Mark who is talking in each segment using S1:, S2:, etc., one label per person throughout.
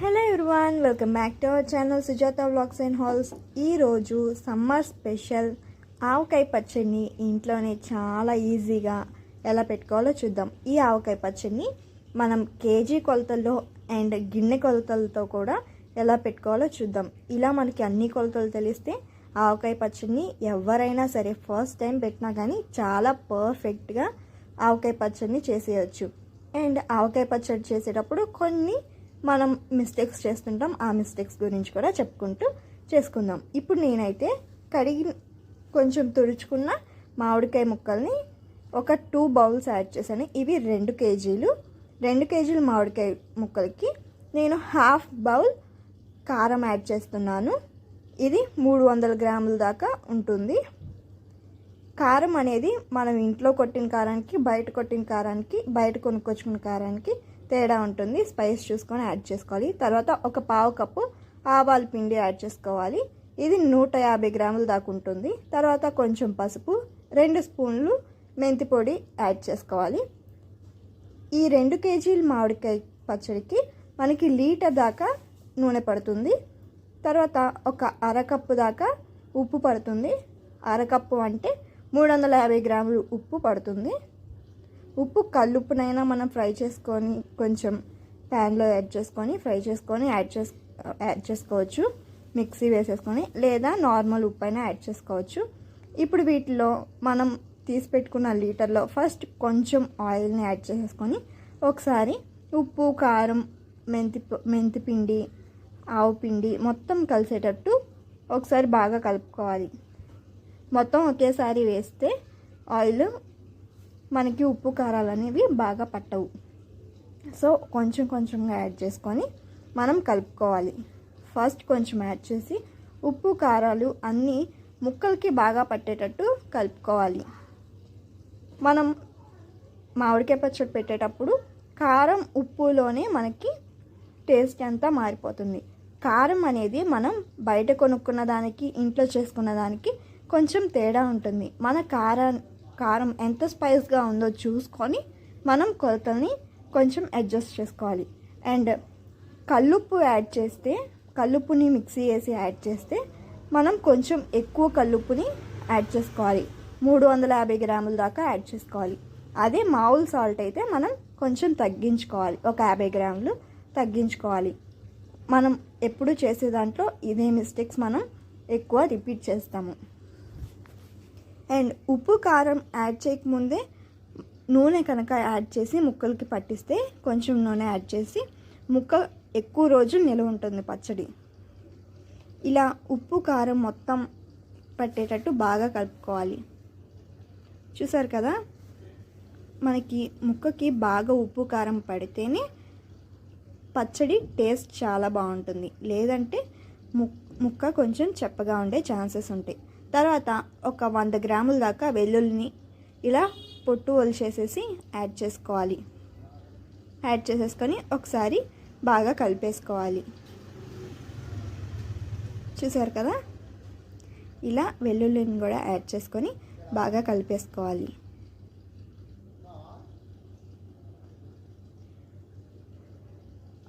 S1: Hello everyone welcome back to our channel Sujatha vlogs and halls ఈరోజు summer special avakaya పచ్చడిని ఇంట్లోనే చాలా ఈజీగా ఎలా పెట్టుకోవాలో చూద్దాం. ఈ ఆవకాయ పచ్చడిని మనం కేజీ కొలతల్లో అండ్ గిన్నె కొలతలతో కూడా ఎలా పెట్టుకోవాలో చూద్దాం. ఇలా మనకి అన్ని కొలతలు తెలిస్తే ఆవకాయ పచ్చడిని ఎవరైనా సరే ఫస్ట్ టైం పెట్టినా కానీ చాలా పర్ఫెక్ట్గా ఆవకాయ పచ్చడిని చేసేయచ్చు. అండ్ ఆవకాయ పచ్చడి చేసేటప్పుడు కొన్ని మనం మిస్టేక్స్ చేస్తుంటాం ఆ మిస్టేక్స్ గురించి కూడా చెప్పుకుంటూ చేసుకుందాం. ఇప్పుడు నేనైతే కడిగి కొంచెం తుడుచుకున్న మామిడికాయ ముక్కల్ని ఒక టూ బౌల్స్ యాడ్ చేశాను. ఇవి రెండు కేజీలు. రెండు కేజీలు మామిడికాయ ముక్కలకి నేను హాఫ్ బౌల్ కారం యాడ్ చేస్తున్నాను. ఇది మూడు వందల గ్రాముల దాకా ఉంటుంది. కారం అనేది మనం ఇంట్లో కొట్టిన కారానికి బయట కొట్టిన కారానికి బయట కొనుక్కొచ్చుకున్న కారానికి తేడా ఉంటుంది. స్పైస్ చూసుకొని యాడ్ చేసుకోవాలి. తర్వాత ఒక పావు కప్పు ఆవాల పిండి యాడ్ చేసుకోవాలి. ఇది నూట యాభై గ్రాముల దాకా ఉంటుంది. తర్వాత కొంచెం పసుపు రెండు స్పూన్లు మెంతి పొడి యాడ్ చేసుకోవాలి. ఈ రెండు కేజీలు మామిడికాయ పచ్చడికి మనకి లీటర్ దాకా నూనె పడుతుంది. తర్వాత ఒక అరకప్పు దాకా ఉప్పు పడుతుంది. అరకప్పు అంటే మూడు వందల యాభై గ్రాములు ఉప్పు పడుతుంది. ఉప్పు కల్లుప్పునైనా మనం ఫ్రై చేసుకొని కొంచెం ప్యాన్లో యాడ్ చేసుకొని ఫ్రై చేసుకొని యాడ్ చేసు యాడ్ చేసుకోవచ్చు. మిక్సీ వేసేసుకొని లేదా నార్మల్ ఉప్పు అయినా యాడ్ చేసుకోవచ్చు. ఇప్పుడు వీటిలో మనం తీసి పెట్టుకున్న లీటర్లో ఫస్ట్ కొంచెం ఆయిల్ని యాడ్ చేసేసుకొని ఒకసారి ఉప్పు కారం మెంతి మెంతి పిండి ఆవు పిండి మొత్తం కలిసేటట్టు ఒకసారి బాగా కలుపుకోవాలి. మొత్తం ఒకేసారి వేస్తే ఆయిల్ మనకి ఉప్పు కారాలు అనేవి బాగా పట్టవు. సో కొంచెం కొంచెంగా యాడ్ చేసుకొని మనం కలుపుకోవాలి. ఫస్ట్ కొంచెం యాడ్ చేసి ఉప్పు కారాలు అన్నీ ముక్కలకి బాగా పట్టేటట్టు కలుపుకోవాలి. మనం మామిడికాయ పచ్చడి పెట్టేటప్పుడు కారం ఉప్పులోనే మనకి టేస్ట్ అంతా మారిపోతుంది. కారం అనేది మనం బయట కొనుక్కున్న దానికి ఇంట్లో చేసుకున్న దానికి కొంచెం తేడా ఉంటుంది. మన కారం కారం ఎంత స్పైస్గా ఉందో చూసుకొని మనం కొలతల్ని కొంచెం అడ్జస్ట్ చేసుకోవాలి. అండ్ కల్లుప్పు యాడ్ చేస్తే కల్లుప్పుని మిక్సీ వేసి యాడ్ చేస్తే మనం కొంచెం ఎక్కువ కల్లుప్పుని యాడ్ చేసుకోవాలి. మూడు వందల యాభై గ్రాముల దాకా యాడ్ చేసుకోవాలి. అదే మామూలు సాల్ట్ అయితే మనం కొంచెం తగ్గించుకోవాలి. ఒక యాభై గ్రాములు తగ్గించుకోవాలి. మనం ఎప్పుడు చేసే దాంట్లో ఇదే మిస్టేక్స్ మనం ఎక్కువ రిపీట్ చేస్తాము. అండ్ ఉప్పు కారం యాడ్ చేయకముందే నూనె కనుక యాడ్ చేసి ముక్కలకి పట్టిస్తే కొంచెం నూనె యాడ్ చేసి ముక్క ఎక్కువ రోజులు నిలవ ఉంటుంది పచ్చడి. ఇలా ఉప్పు కారం మొత్తం పట్టేటట్టు బాగా కలుపుకోవాలి. చూసారు కదా? మనకి ముక్కకి బాగా ఉప్పు కారం పడితేనే పచ్చడి టేస్ట్ చాలా బాగుంటుంది. లేదంటే ముక్క కొంచెం చెప్పగా ఉండే ఛాన్సెస్ ఉంటాయి. తర్వాత ఒక వంద గ్రాముల దాకా వెల్లుల్లిని ఇలా పొట్టు ఒలిచేసేసి యాడ్ చేసుకోవాలి. యాడ్ చేసేసుకొని ఒకసారి బాగా కలిపేసుకోవాలి. చూసారు కదా? ఇలా వెల్లుల్లిని కూడా యాడ్ చేసుకొని బాగా కలిపేసుకోవాలి.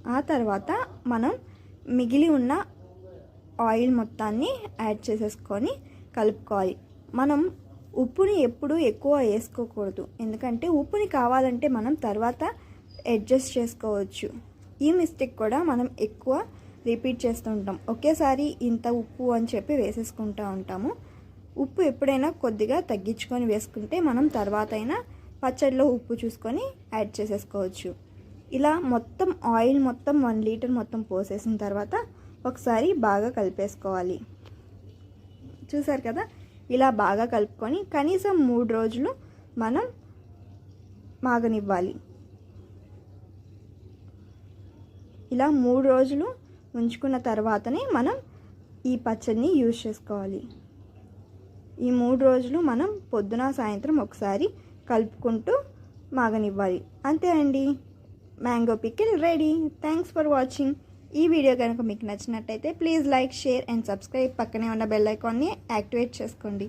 S1: ఆ తర్వాత మనం మిగిలి ఉన్న ఆయిల్ మొత్తాన్ని యాడ్ చేసేసుకొని కలుపుకోవాలి. మనం ఉప్పుని ఎప్పుడు ఎక్కువ వేసుకోకూడదు. ఎందుకంటే ఉప్పుని కావాలంటే మనం తర్వాత అడ్జస్ట్ చేసుకోవచ్చు. ఈ మిస్టేక్ కూడా మనం ఎక్కువ రిపీట్ చేస్తూ ఉంటాం. ఒకేసారి ఇంత ఉప్పు అని చెప్పి వేసేసుకుంటూ ఉంటాము. ఉప్పు ఎప్పుడైనా కొద్దిగా తగ్గించుకొని వేసుకుంటే మనం తర్వాత అయినా పచ్చడిలో ఉప్పు చూసుకొని యాడ్ చేసేసుకోవచ్చు. ఇలా మొత్తం ఆయిల్ మొత్తం వన్ లీటర్ మొత్తం పోసేసిన తర్వాత ఒకసారి బాగా కలిపేసుకోవాలి. చూసారు కదా? ఇలా బాగా కలుపుకొని కనీసం మూడు రోజులు మనం మాగనివ్వాలి. ఇలా మూడు రోజులు ఉంచుకున్న తర్వాతనే మనం ఈ పచ్చడిని యూజ్ చేసుకోవాలి. ఈ మూడు రోజులు మనం పొద్దున సాయంత్రం ఒకసారి కలుపుకుంటూ మాగనివ్వాలి. అంతే అండి. Mango pickle ready. Thanks for watching ఈ వీడియో కనుక మీకు నచ్చినట్టయితే please like share and subscribe పక్కనే ఉన్న బెల్ ఐకాన్ని యాక్టివేట్ చేసుకోండి.